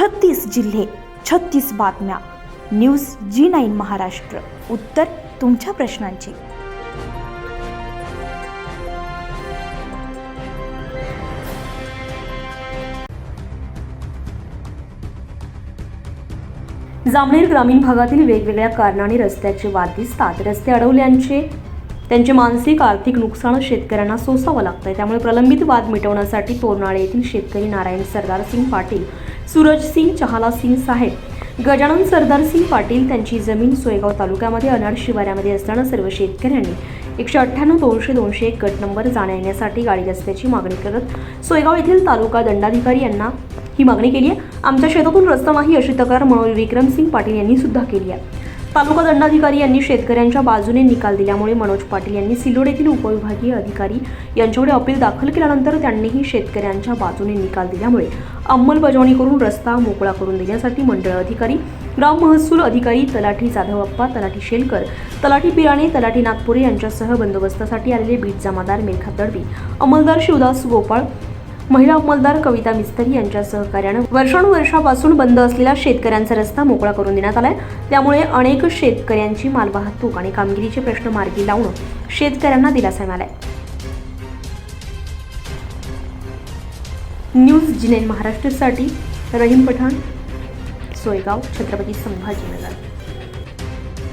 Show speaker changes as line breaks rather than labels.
छत्तीस जिल्हे छत्तीस बातम्या. News G nine Maharashtra. उत्तर तुमच्या प्रश्नांची.
जामनेर ग्रामीण भागातील वेगवेगळ्या कारणाने रस्त्याचे वाद दिसतात. रस्ते अडवल्यांचे त्यांचे मानसिक आर्थिक नुकसान शेतकऱ्यांना सोसावं लागतंय. त्यामुळे प्रलंबित वाद मिटवण्यासाठी तोरणाळे येथील शेतकरी नारायण सरदार सिंग पाटील सूरज सिंग चहाला सिंग साहेब. गजानन सरदार सिंग पाटील त्यांची जमीन सोयगाव तालुक्यामध्ये अनाड शिवाऱ्यामध्ये असताना सर्व शेतकऱ्यांनी एकशे अठ्ठ्याण्णव दोनशे दोनशे एक गट नंबर जाण्या येण्यासाठी गाडी रस्त्याची मागणी करत सोयगाव येथील तालुका दंडाधिकारी यांना ही मागणी केली आहे. आमच्या शेतातून रस्ता नाही अशी तक्रार मनोज विक्रमसिंग पाटील यांनी सुद्धा केली आहे. तालुका दंडाधिकारी यांनी शेतकऱ्यांच्या बाजूने निकाल दिल्यामुळे मनोज पाटील यांनी सिल्लोड येथील उपविभागीय अधिकारी यांच्याकडे अपील दाखल केल्यानंतर त्यांनीही शेतकऱ्यांच्या बाजूने निकाल दिल्यामुळे अंमलबजावणी करून रस्ता मोकळा करून देण्यासाठी मंडळ अधिकारी ग्राम महसूल अधिकारी तलाठी जाधवप्पा तलाठी शेलकर तलाठी पिराणे तलाठी नागपुरे यांच्यासह बंदोबस्तासाठी आलेले बीट जमादार मेघा तडवी अंमलदार शिवदास गोपाळ महिला अंमलदार कविता मिस्त्री यांच्या सहकार्यानं वर्षानुवर्षापासून बंद असलेला शेतकऱ्यांचा रस्ता मोकळा करून देण्यात आलाय. त्यामुळे अनेक शेतकऱ्यांची मालवाहतूक आणि कामगिरीचे प्रश्न मार्गी लावणं शेतकऱ्यांना दिलासा मिळालाय. न्यूज जिनेन महाराष्ट्रसाठी रहीम पठाण सोयगाव छत्रपती संभाजीनगर.